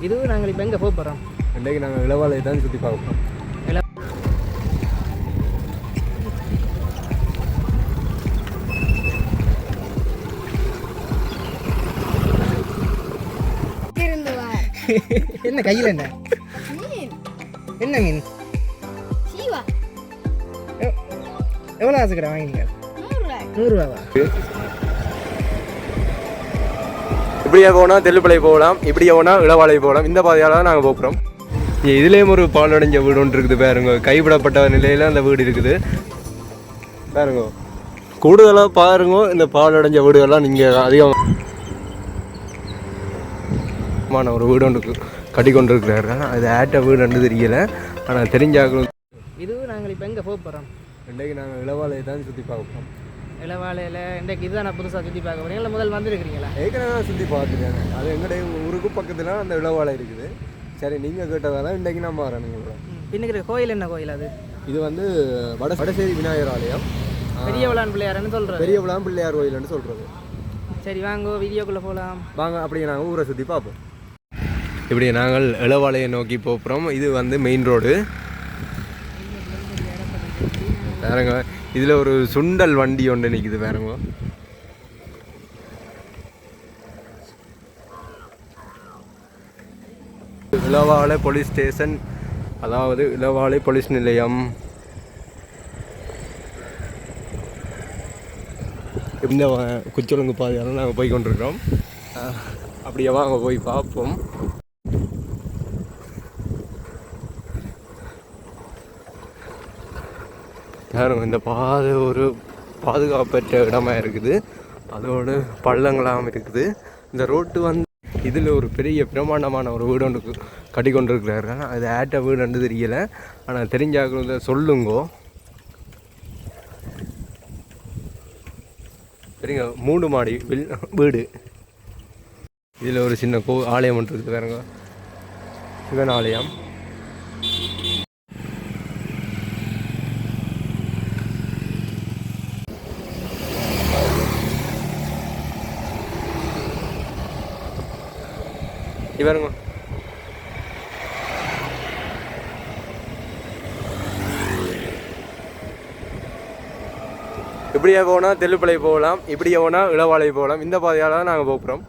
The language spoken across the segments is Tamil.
இதுவும் நாங்கள் இப்போ எங்கே போக போகிறோம் இன்றைக்கு நாங்கள் இளவாலையை தான் சுற்றி பார்ப்போம் என்ன கையில் என்ன? என்ன மீன்? சீவா. எவ்வளோ ஆசைக்கிறேன் ரூபாய். நூறுரூவாவா இப்படியே போனால் தெல்லுப்பளை போகலாம் இப்படியே போனால் இளவாலை போகலாம். இந்த பாதையால் தான் நாங்கள் போகிறோம் இதுலேயும் ஒரு பாலடைஞ்ச வீடு ஒன்று இருக்குது பாருங்க. கைவிடப்பட்ட நிலையில் அந்த வீடு இருக்குது. பாருங்க. கூடுதலாக பாருங்க இந்த பாலடைஞ்ச வீடுகள்லாம் நீங்கள் அதிகமான ஒரு வீடு ஒன்று கட்டி கொண்டு இருக்கிறாரு அது ஆட்ட வீடுன்னு தெரியல. ஆனால் தெரிஞ்சாக்கணும் இதுவும் நாங்கள் இப்போ எங்கே போக போகிறோம் இன்றைக்கு நாங்கள் இளவாலையை தான் சுற்றி பார்ப்போம் இளவாலையில் இன்றைக்கு இதுதான் நான் புதுசாக சுற்றி பார்க்க இல்லை முதல் வந்துருக்கிறீங்களா? ஏற்கனவே நான் சுற்றி பார்த்துட்டேன். அது எங்களுடைய ஊருக்கு பக்கத்தில் அந்த இளவாலை இருக்குது. சரி நீங்கள் கேட்டதால இன்றைக்கு நான் மாறேன் உங்களோட பின்னுக்கிற கோயில் என்ன கோயில் அது? இது வந்து வட வடசேரி விநாயகர் ஆலயம். பெரிய விளான் பிள்ளையார்னு சொல்கிறது பெரிய விளாம் பிள்ளையார் கோயில்னு சொல்கிறது சரி வாங்கோ வீடியோக்குள்ளே போகலாம் வாங்க அப்படியே நாங்கள் ஊரை சுற்றி பார்ப்போம். இப்படி நாங்கள் இளவாலையை நோக்கி போகிறோம் இது வந்து மெயின் ரோடு வேறங்க இதில் ஒரு சுண்டல் வண்டி ஒன்று நிற்குது பாருங்க. இளவாலை போலீஸ் ஸ்டேஷன் அதாவது இளவாலை போலீஸ் நிலையம். இந்த வ- குச்சொலுங்கு பாதையால் நாங்கள் போய் கொண்டிருக்கிறோம் அப்படியே வாங்க போய் பார்ப்போம். யாரும் இந்த பாதை ஒரு பாதுகாப்பற்ற இடமா இருக்குது. அதோடு பள்ளங்களாகவும் இருக்குது. இந்த ரோட்டு வந்து இதில் ஒரு பெரிய பிரமாண்டமான ஒரு வீடு ஒன்று கட்டி கொண்டிருக்கிறாரு அது ஆட்ட என்று தெரியல. ஆனால் தெரிஞ்சாக்கிறத சொல்லுங்கோ. சரிங்க மூணு மாடி வில் வீடு. இதில் ஒரு சின்ன கோ ஆலயம் ஒன்று இருக்குது வேறுங்க சிவன் ஆலயம். இவருங்க இப்படியே போனால் தெல்லுப்பளை போகலாம் இப்படியே போனால் இளவாலை போகலாம். இந்த பாதையால் தான் நாங்கள் போகிறோம்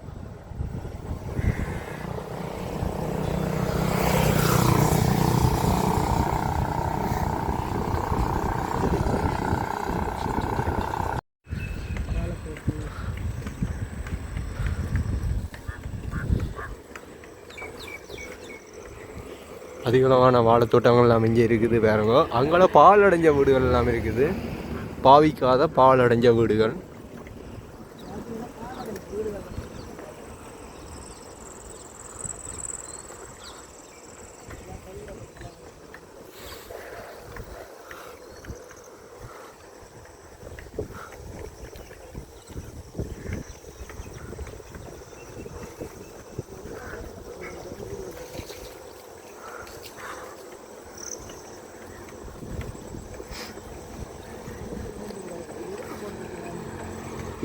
அதிகளவான வாழைத்தோட்டங்கள் எல்லாம் இங்கே இருக்குது வேறங்க அங்கெல்லாம் பால் அடைஞ்ச வீடுகள் எல்லாம் இருக்குது. பாவிக்காத பால் அடைஞ்ச வீடுகள்.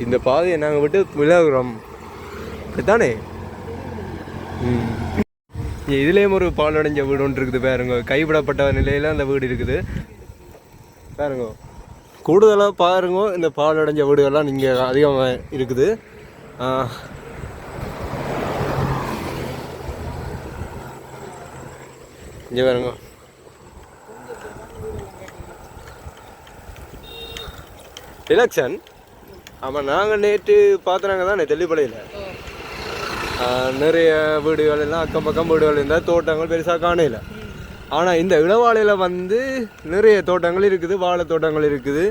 இந்த பாதையை நாங்கள் விட்டு விலகுறோம். அப்படித்தானே ம். இதுலேயும் ஒரு பால் அடைஞ்ச வீடு ஒன்று இருக்குது பாருங்க. கைவிடப்பட்ட நிலையில் அந்த வீடு இருக்குது. பாருங்க. கூடுதலாக பாருங்க இந்த பால் அடைஞ்ச வீடுகள்லாம் நீங்கள் அதிகமாக இருக்குது. இங்கே பாருங்க. எலெக்ஷன் ஆமாம் நாங்கள் நேற்று பார்த்தனாங்க தானே தெல்லிப்படையில் நிறைய வீடுகள் எல்லாம் அக்கம் பக்கம் வீடுகள் இருந்தால் தோட்டங்கள் பெருசாக காணையில் ஆனால் இந்த இளவாலையில் வந்து நிறைய தோட்டங்கள் இருக்குது வாழை தோட்டங்கள் இருக்குது.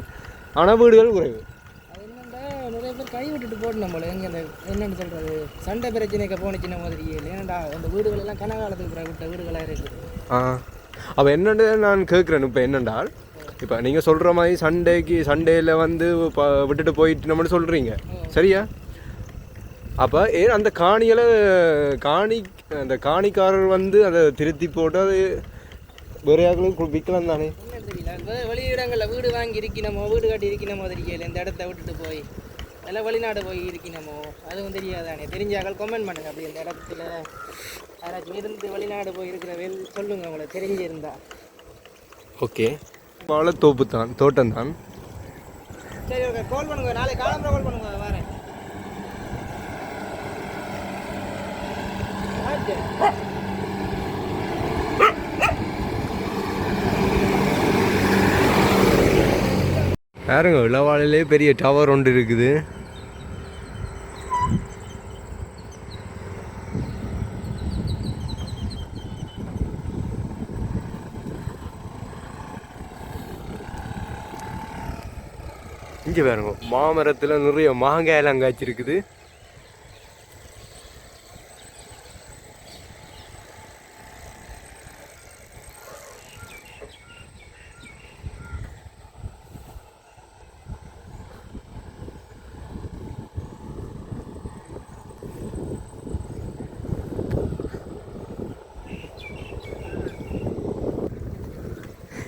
ஆனால் வீடுகள் குறைவு. நிறைய பேர் கை விட்டுட்டு போடணும் போல. எங்க இந்த என்னன்னு சொல்றது? சண்டை பிரச்சனைக்கு போனுச்சுன மாதிரி. ஏன்டா அந்த வீடுகள் எல்லாம் கனகாலத்துக்கு விட்ட வீடுகளாக இருக்குது. ஆ. அப்போ என்னன்னு நான் கேட்குறேன் இப்போ என்னென்றால் இப்போ நீங்கள் சொல்கிற மாதிரி சண்டேக்கு சண்டேயில் வந்து விட்டுட்டு போயிட்டு நம்மன்னு சொல்கிறீங்க சரியா? அப்போ ஏன் அந்த காணிகளை காணி அந்த காணிக்காரர் வந்து அதை திருத்தி போட்டு அது வேறு யாருக்கும் விற்கலாம் தானே? வெளியிடங்களில் வீடு வாங்கி இருக்கணுமோ வீடு கட்டி இருக்கணுமோ தெரியல இந்த இடத்த விட்டுட்டு போய். எல்லாம் வெளிநாடு போய் இருக்கணுமோ அதுவும் தெரியாதானே? தெரிஞ்சாக்கள் கமெண்ட் பண்ணுங்க அப்படி இந்த இடத்துல. யாராச்சும் இருந்து வெளிநாடு போய் இருக்கிற வேல் சொல்லுங்க உங்களை தெரிஞ்சிருந்தா. ஓகே வாழைத்தோப்பு தான் தோட்டம் தான் சரி ஓகே கால் பண்ணுங்க. நாளைக்கு காலம்பரம் கால் பண்ணுங்க. வரேன். பாருங்க இளவாலையிலே பெரிய டவர் ஒன்று இருக்குது இங்கே பாருங்க மாமரத்தில் நிறைய மாங்காயெல்லாம் காய்ச்சிருக்குது.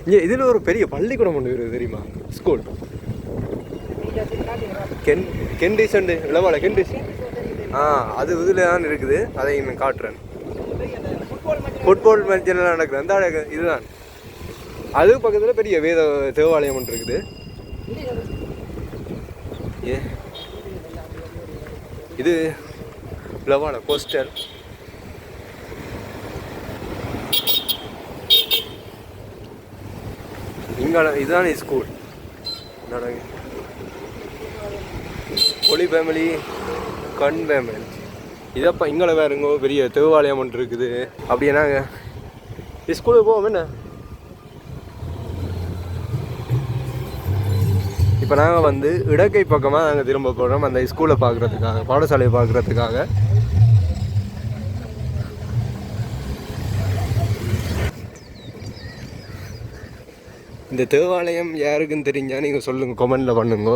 இங்கே இதில் ஒரு பெரிய பள்ளிக்கூடம் ஒன்று இருக்குது தெரியுமா? ஸ்கூல். கென் கெண்டிசண்டு இளவால கெண்டிஸ் ஆ அது இதில் தான் இருக்குது. அதை நான் காட்டுறேன். ஃபுட்பால் மேட்செல்லாம் நடக்குது அந்த இதுதான். அது பக்கத்தில் பெரிய வேத தேவாலயம் ஒன்று இருக்குது. ஏ. இது இளவால போஸ்டர் இங்கே இதுதான் ஸ்கூல் நடக்கு ஒளி ஃபேமிலி கண் ஃபேமிலி இதப்பா இங்கே வேறுங்க பெரிய தேவாலயம் ஒன்று இருக்குது. அப்படி என்னங்க? இது ஸ்கூலுக்கு போவோம் என்ன? இப்போ நாங்கள் வந்து இடக்கை பக்கமாக நாங்கள் திரும்ப போகிறோம் அந்த ஸ்கூலை பார்க்குறதுக்காக பாடசாலையை பார்க்குறதுக்காக இந்த தேவாலயம் யாருக்குன்னு தெரிஞ்சால் நீங்கள் சொல்லுங்கள் கொமெண்டில் பண்ணுங்க.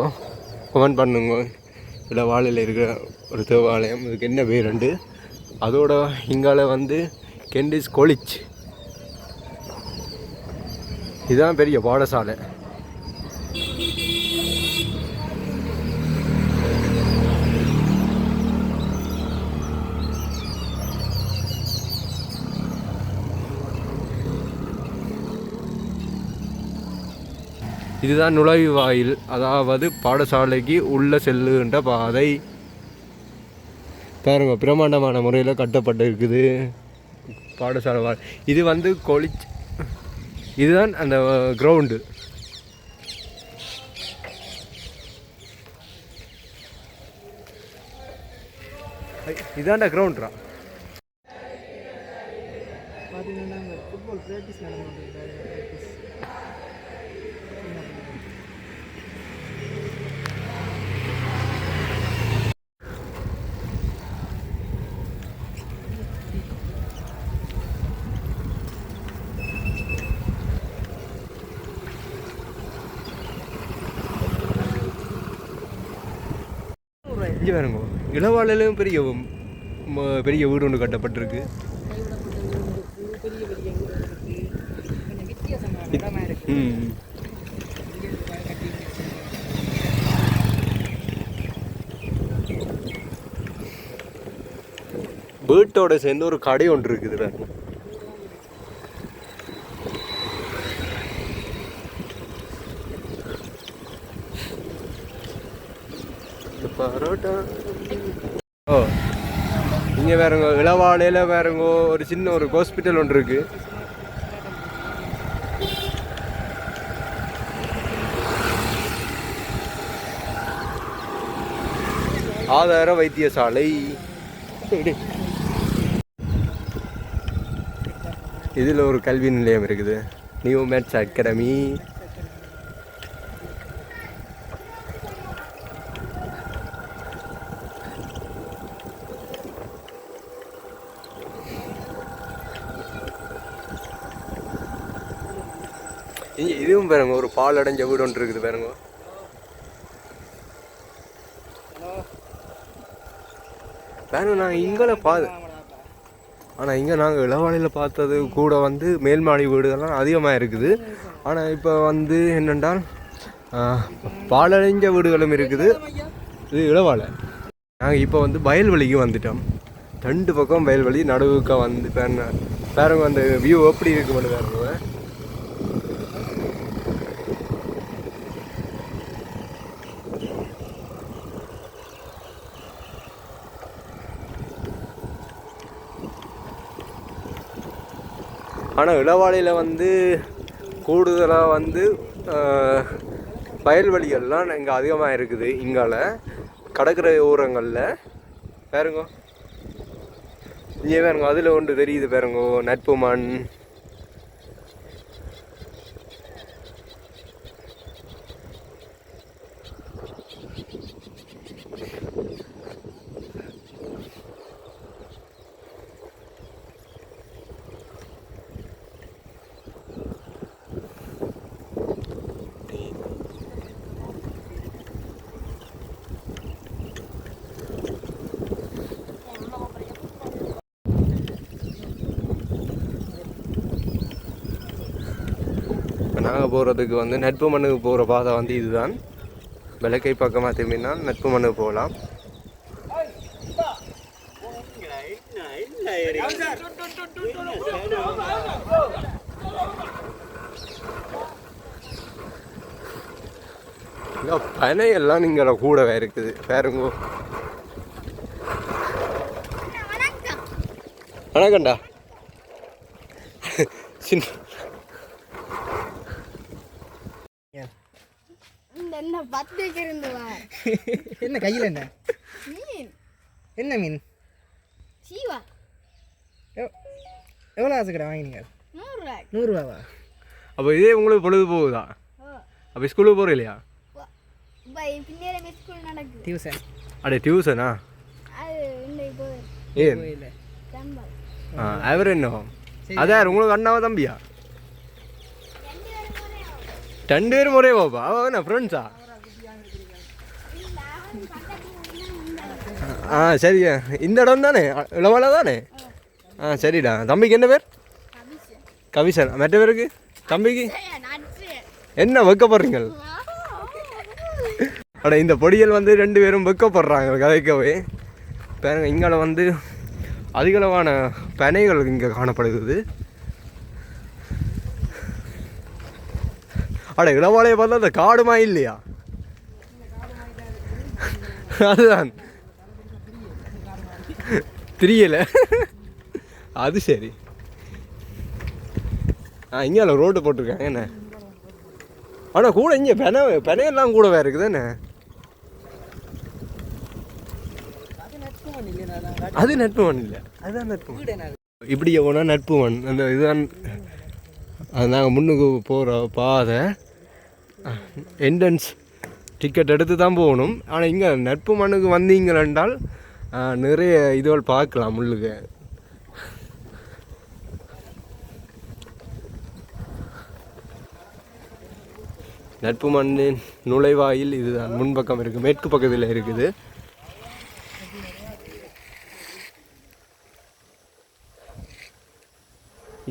கொமெண்ட் பண்ணுங்க. இல்லை வாழையில் இருக்கிற ஒரு தேவாலயம். இதுக்கு என்ன பேருண்டு அதோட இங்கால வந்து கெண்டிஸ் கொலிச் இதுதான் பெரிய பாடசாலை. இதுதான் நுழைவாயில் அதாவது பாடசாலைக்கு உள்ள செல்லுகின்ற பாதை. பாருங்கள் பிரம்மாண்டமான முறையில் கட்டப்பட்டு இருக்குது பாடசாலை வாயில் இது வந்து கொலிச் இதுதான் அந்த கிரவுண்டு இதான்டா கிரவுண்ட்ரா இங்கே வேணுங்க இளவாலையிலும் பெரிய ம- பெரிய வீடு ஒன்று கட்டப்பட்டிருக்கு. ம். வீட்டோட சேர்ந்து ஒரு கடை ஒன்று இருக்குது பரோட்டா. ஓ இங்கே வேறங்க இளவாலையில் வேறங்க ஒரு சின்ன ஒரு ஹாஸ்பிட்டல் ஒன்று இருக்குது ஆதார வைத்தியசாலை. இதில் ஒரு கல்வி நிலையம் இருக்குது. நியூ மேட்ஸ் அகாடமி இங்கே இதுவும் பாருங்க ஒரு பால் அடைஞ்ச வீடு ஒன்று இருக்குது பாருங்க. பாருங்க நாங்கள் இங்கே பாது ஆனால் இங்கே நாங்கள் இளவாலையில் பார்த்தது கூட வந்து மேல்மாடி வீடுகள்லாம் அதிகமாக இருக்குது. ஆனால் இப்போ வந்து என்னென்றால் பாலடைஞ்ச வீடுகளும் இருக்குது. இது இளவாலை. நாங்கள் இப்போ வந்து வயல்வெளிக்கு வந்துட்டோம். ரெண்டு பக்கம் வயல்வெளி நடுவுக்க வந்து பாருங்க அந்த வியூ எப்படி இருக்கு மட்டும் பாருங்க. ஆனால் இளவாலையில் வந்து கூடுதலாக வந்து வயல்வெளிகள்லாம் இங்கே அதிகமாக இருக்குது இங்கால. கடற்கரை ஓரங்களில். பாருங்க. இங்கே பாருங்க அதில் ஒன்று தெரியுது பாருங்க நட்பு மண். நாங்கள் போகிறதுக்கு வந்து நட்பு மண்ணுக்கு போகிற பாதை வந்து இதுதான். விளக்கை பக்கமாக திரும்பினா நட்பு மண்ணுக்கு போகலாம். பனையெல்லாம் நீங்கள் நீங்கள கூடவே இருக்குது. பாருங்க. வணக்கம் வணக்கம்டா. சின்ன இந்த என்ன பத்துக்கு இருந்து என்ன கையில் என்ன? மீன். என்ன மீன்? சீவா. எவ்- எவ்வளோ ஆசை கடை வாங்கினீங்க? நூறு ரூபாய் நூறுரூவாவா? அப்போ இதே உங்களுக்கு பொழுது போகுதா? அப்போ ஸ்கூலுக்கு போகிற இல்லையா டியூசன் அடே டியூசனா அது இன்னைக்கு போய் ஏன்? அவர் என்ன? அதான் உங்களுக்கு அண்ணாவா தம்பியா? ரெண்டு பேரும் ஒரே பாப்பா அவன் என்ன ஃப்ரெண்ட்ஸா ஆ சரி இந்த இடம் தானே இளமலை தானே ஆ சரிடா தம்பிக்கு என்ன பேர் கவிசன் மற்ற பேருக்கு தம்பிக்கு என்ன வைக்கப்படுறீங்க அட இந்த பொடியல் வந்து ரெண்டு பேரும் வெக்கப்படுறாங்க கதைக்கவே பாருங்க இங்கே வந்து அதிகளவான பனைகள் இங்கே காணப்படுகிறது அட இளவாலையை பார்த்தா அந்த காடுமா இல்லையா? அதுதான். தெரியல. அது சரி. ஆ இங்கே ரோடு போட்டிருக்காங்க என்ன? ஆனால் கூட இங்கே பென பெனையெல்லாம் கூடவே இருக்குது என்ன? அது நட்பு மண் இல்லை. அதுதான் நட்பு இப்படி போனால் நட்பு மண் அந்த இதுதான் அது நாங்கள் முன்னுக்கு போகிற பாதை. என்ட்ரன்ஸ் டிக்கெட் எடுத்து தான் போகணும். ஆனால் இங்கே நட்பு மண்ணுக்கு வந்தீங்க என்றால் நிறைய இதுகள் பார்க்கலாம் முள்ளுக்கு நட்பு மண்ணின் நுழைவாயில் இதுதான். முன்பக்கம் இருக்குது மேற்கு பக்கத்தில் இருக்குது.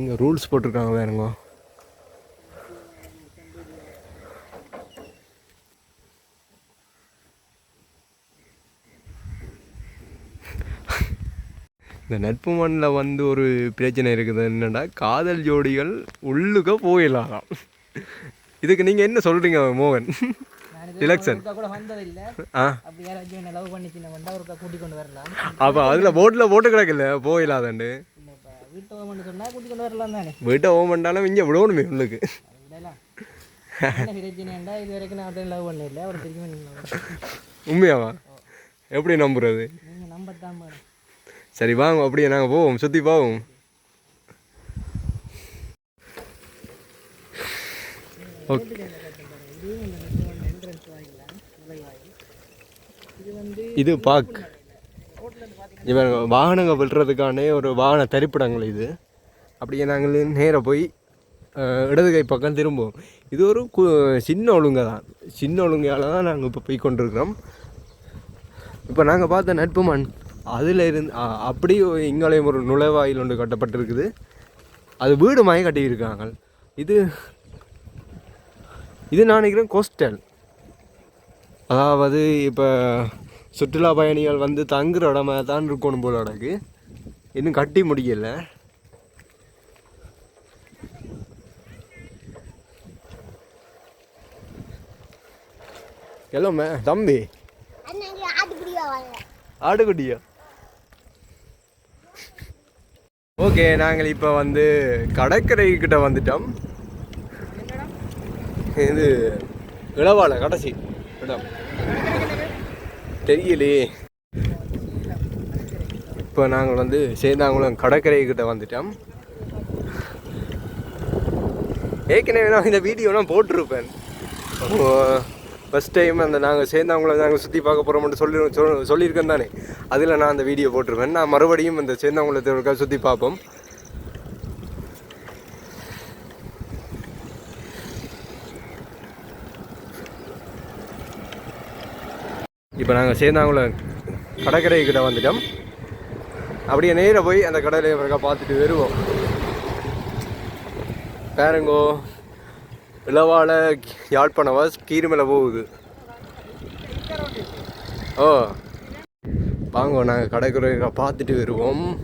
இங்கே ரூல்ஸ் போட்டிருக்காங்க வேறுங்க இந்த நட்பு மண்ணில் வந்து ஒரு பிரச்சனை இருக்குது என்னடா காதல் ஜோடிகள் உள்ளுக்க போயிடலாம் இதுக்கு நீங்கள் என்ன சொல்கிறீங்க மோகன்? எலெக்ஷன் அப்போ அதில் போட்டில் போட்டு கிடக்கல போயிடலாதாண்டு வீட்டு ஓம் பண்ணாலும் இங்கே விடணுமே உள்ளுக்கு. உண்மையாவா? எப்படி நம்புறது? பாரு. சரி வாங்க அப்படியே நாங்கள் போவோம். சுற்றி போவோம். இது பாக் இவன் வாகனங்கள் விடுறதுக்கான ஒரு வாகன தரிப்பிடங்கள் இது. அப்படியே நாங்கள் நேராக போய் இடது கை பக்கம் திரும்புவோம். இது ஒரு கு சின்ன ஒழுங்கை தான். சின்ன ஒழுங்கால தான் நாங்கள் இப்போ போய் கொண்டிருக்கிறோம். இப்போ நாங்கள் பார்த்த நட்பு மண் அதில் இருந்து அப்படி இங்காலயம் ஒரு நுழைவாயில் ஒன்று கட்டப்பட்டிருக்குது. அது வீடு மாதிரி கட்டியிருக்காங்க. இது இது நான் நினைக்கிறேன் கோஸ்டல் அதாவது இப்போ சுற்றுலா பயணிகள் வந்து தங்குற இடமா தான் இருக்கணும் போல எனக்கு இன்னும் கட்டி முடியல. எல்லாமே தம்பி. அன்னைக்கு ஓகே நாங்கள் இப்போ வந்து கடற்கரை கிட்ட வந்துட்டோம். இது இளவாலை கடைசி இடம். தெரியலையே இப்போ நாங்கள் வந்து சேந்தாங்குளம் கடற்கரை கிட்ட வந்துட்டோம். ஏற்கனவே நான் இந்த வீடியோலாம் போட்டிருப்பேன். ஃபஸ்ட் டைம் அந்த நாங்கள் சேர்ந்தவங்கள நாங்கள் சுற்றி பார்க்க போகிறோம்னு சொல்லி சொல் சொல்லியிருக்கேன் தானே. அதில் நான் அந்த வீடியோ போட்டிருப்பேன். நான் மறுபடியும் அந்த சேர்ந்தவங்களத்தை சுற்றி பார்ப்போம். இப்போ நாங்கள் சேர்ந்தாங்குளம் கடற்கரை கிட்ட வந்துட்டோம். அப்படியே நேராக போய் அந்த கடலை பார்த்துட்டு வருவோம். பாருங்கோ. இளவால யாழ்ப்பாணவா கீரிமலை போகுது. ஓ. வாங்க நாங்கள் கடைக்குறை பார்த்துட்டு வருவோம்.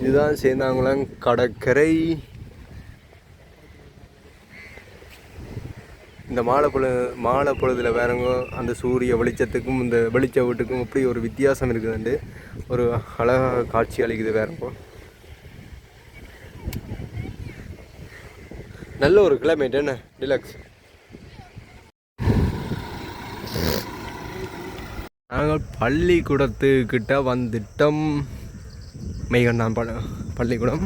இதுதான் சேர்ந்தாங்களாம் கடற்கரை. இந்த மாலை பொழு மாலை பொழுதில் வேறங்க அந்த சூரிய வெளிச்சத்துக்கும் இந்த வெளிச்ச வீட்டுக்கும் அப்படி ஒரு வித்தியாசம் இருக்குதுண்டு. ஒரு அழகாக காட்சி அளிக்குது வேறங்க. நல்ல ஒரு கிளைமேட் என்ன? டிலக்ஸ் நாங்கள் பள்ளிக்கூடத்துக்கிட்ட வந்துட்டோம். மெய்கண்டான் பள்ளிக்கூடம்.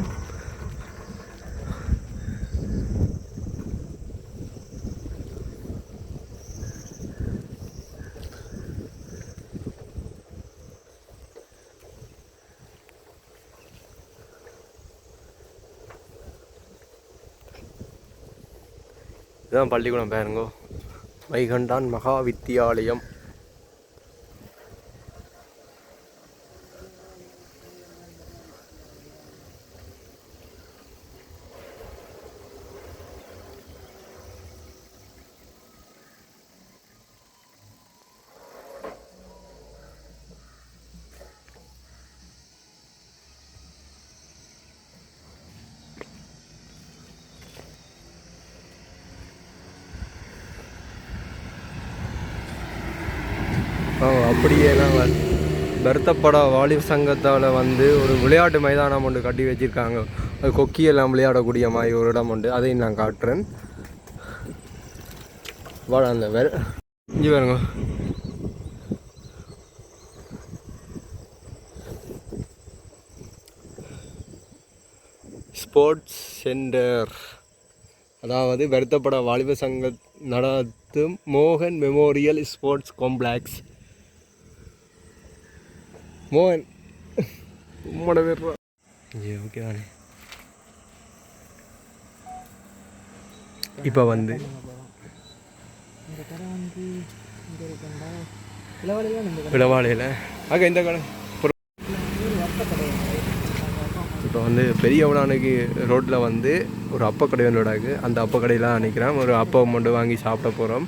இதுதான் பள்ளிக்கூடம் பேருங்கோ. வைகண்டான் மகா வித்தியாலயம் ஆ, அப்படியே நாங்கள் வருத்தப்பட வாலிப சங்கத்தால் வந்து ஒரு விளையாட்டு மைதானம் ஒன்று கட்டி வச்சிருக்காங்க. அது கொக்கியெல்லாம் விளையாடக்கூடிய மாதிரி ஒரு இடம் உண்டு. அதையும் நான் காட்டுறேன். வாழ அந்த வெற இங்கே பாருங்க. Sports centre. அதாவது வருத்தப்பட வாலிப சங்க நடத்தும் மோகன் மெமோரியல் ஸ்போர்ட்ஸ் காம்ப்ளெக்ஸ். மோகன். உம்மோட பேர் ஓகே தானே. இப்போ வந்து. இந்த கடை வந்து விடவாளையில். ஆக இந்த கடை. இப்போ வந்து பெரியவனானுக்கு ரோட்டில் வந்து ஒரு அப்பக்கடை ஒன்று இருக்குது அந்த அப்பக்கடையில் நிற்கிறேன் ஒரு அப்பம் மட்டும் வாங்கி சாப்பிட போகிறோம்